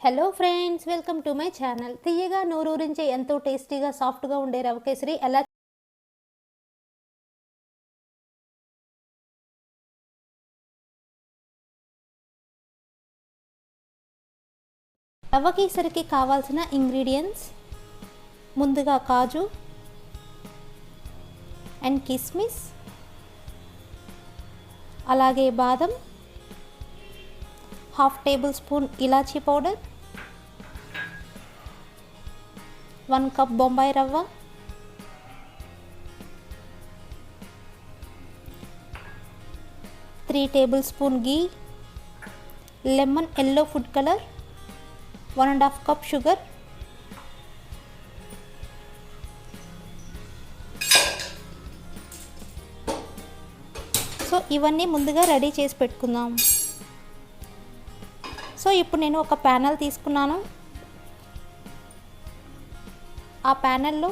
Hello friends welcome to my channel తీయగా నోరూరించే ఎంతో టేస్టీగా సాఫ్ట్గా ఉండే రవ కేసరి ఎలా రవ కేసరికి కావాల్సిన ఇంగ్రీడియంట్స్ ముందుగా కాజు అండ్ కిస్మిస్. అలాగే బాదం. హాఫ్ టేబుల్ స్పూన్ ఇలాచీ పౌడర్ వన్ కప్ బొంబాయి రవ్వ three tablespoon ghee lemon yellow food colour one and half cup sugar so ఇవన్నీ ముందుగా రెడీ చేసి పెట్టుకుందాం. సో ఇప్పుడు నేను ఒక ప్యానల్ తీసుకున్నాను. ఆ ప్యానల్లో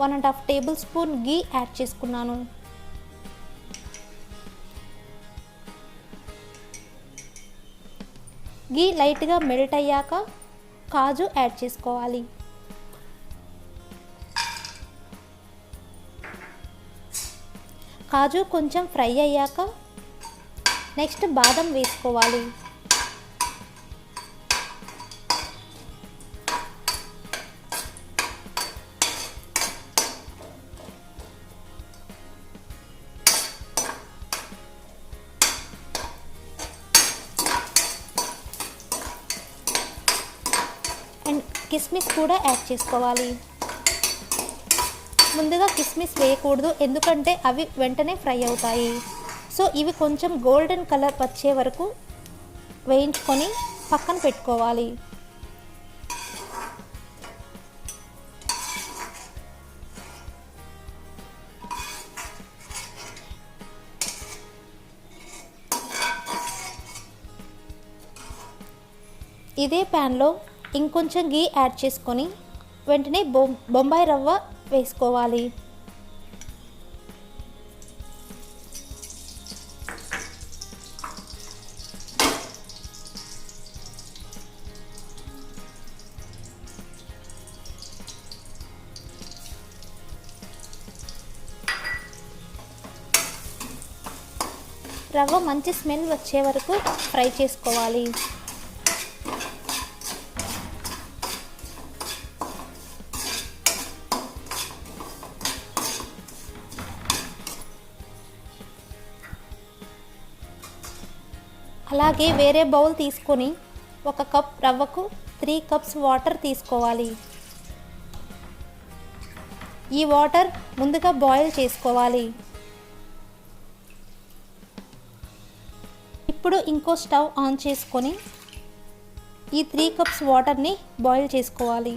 one and half tablespoon ghee add చేసుకున్నాను. గీ లైట్గా మెల్ట్ అయ్యాక కాజు యాడ్ చేసుకోవాలి. కాజు కొంచెం ఫ్రై అయ్యాక నెక్స్ట్ బాదం వేసుకోవాలి. కిస్మిస్ కూడా యాడ్ చేసుకోవాలి. ముందుగా కిస్మిస్ వేయకూడదు ఎందుకంటే అవి వెంటనే ఫ్రై అవుతాయి. సో ఇవి కొంచెం గోల్డెన్ కలర్ వచ్చే వరకు వేయించుకొని పక్కన పెట్టుకోవాలి. ఇదే ప్యాన్లో ఇంకొంచెం గీ యాడ్ చేసుకొని వెంటనే బొం బొంబాయి రవ్వ వేసుకోవాలి. రవ్వ మంచి స్మెల్ వచ్చే వరకు ఫ్రై చేసుకోవాలి. అలాగే వేరే బౌల్ తీసుకొని ఒక కప్ రవ్వకు త్రీ కప్స్ వాటర్ తీసుకోవాలి. ఈ వాటర్ ముందుగా బాయిల్ చేసుకోవాలి. ఇప్పుడు ఇంకో స్టవ్ ఆన్ చేసుకొని ఈ త్రీ కప్స్ వాటర్ని బాయిల్ చేసుకోవాలి.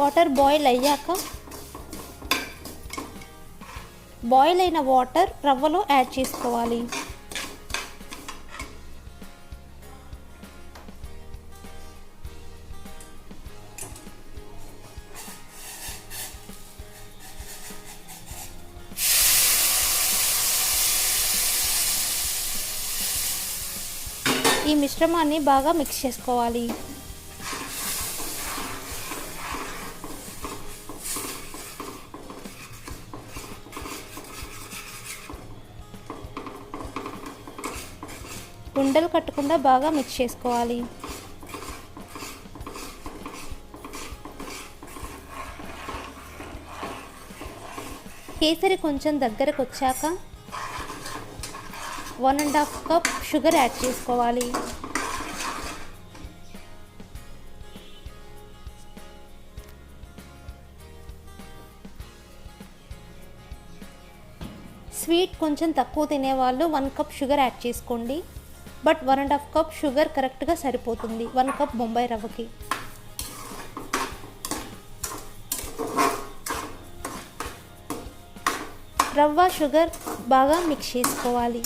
వాటర్ బాయిల్ అయ్యాక బాయిల్ అయిన వాటర్ రవ్వలో యాడ్ చేసుకోవాలి. ఈ మిశ్రమాన్ని బాగా మిక్స్ చేసుకోవాలి. ఉండలు కట్టకుండా బాగా మిక్స్ చేసుకోవాలి. కేసరి కొంచెం దగ్గరకు వచ్చాక one and half cup sugar add చేసుకోవాలి. స్వీట్ కొంచెం తక్కువ తినేవాళ్ళు వన్ కప్ షుగర్ యాడ్ చేసుకోండి. But one and half cup sugar కరెక్ట్గా సరిపోతుంది. వన్ కప్ బొంబాయి రవ్వకి. రవ్వ షుగర్ బాగా మిక్స్ చేసుకోవాలి.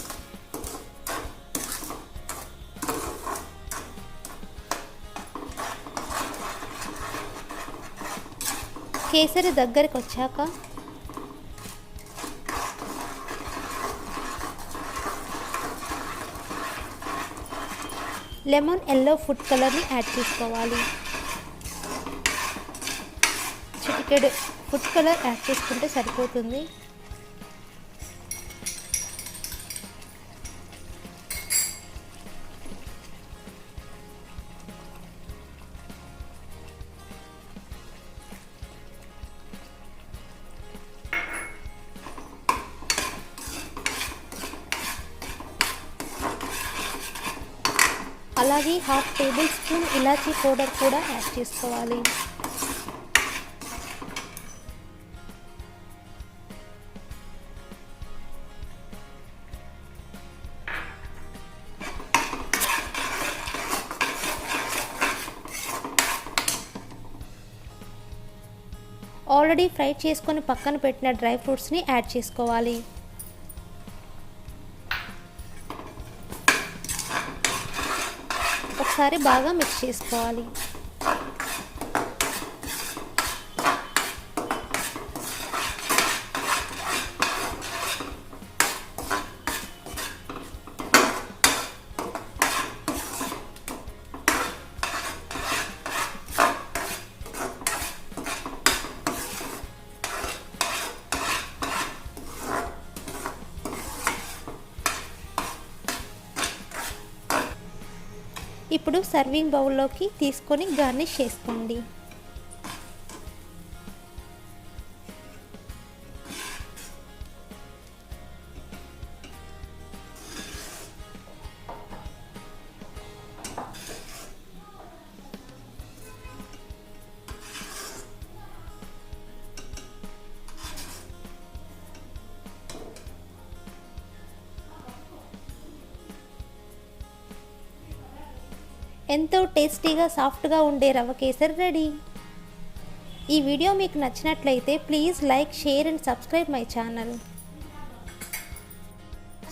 కేసరి దగ్గరికి వచ్చాక లెమన్ ఎల్లో ఫుడ్ కలర్ని యాడ్ చేసుకోవాలి. చిటికెడు ఫుడ్ కలర్ యాడ్ చేసుకుంటే సరిపోతుంది. అలాగే హాఫ్ టేబుల్ స్పూన్ ఇలాచీ పౌడర్ కూడా యాడ్ చేసుకోవాలి. ఆల్రెడీ ఫ్రై చేసుకొని పక్కన పెట్టిన డ్రై ఫ్రూట్స్ని యాడ్ చేసుకోవాలి. ఒకసారి బాగా మిక్స్ చేసుకోవాలి. ఇప్పుడు సర్వింగ్ బౌల్లోకి తీసుకొని గార్నిష్ చేసుకోండి ఎంతో టేస్టీగా సాఫ్ట్గా ఉండే రవ్వ కేసరి రెడీ. ఈ వీడియో మీకు నచ్చినట్లయితే please like share and subscribe my channel.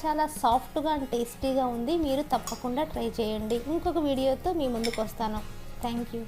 చాలా సాఫ్ట్గా అండ్ టేస్టీగా ఉంది. మీరు తప్పకుండా ట్రై చేయండి. ఇంకొక వీడియోతో మీ ముందుకు వస్తాను. Thank you.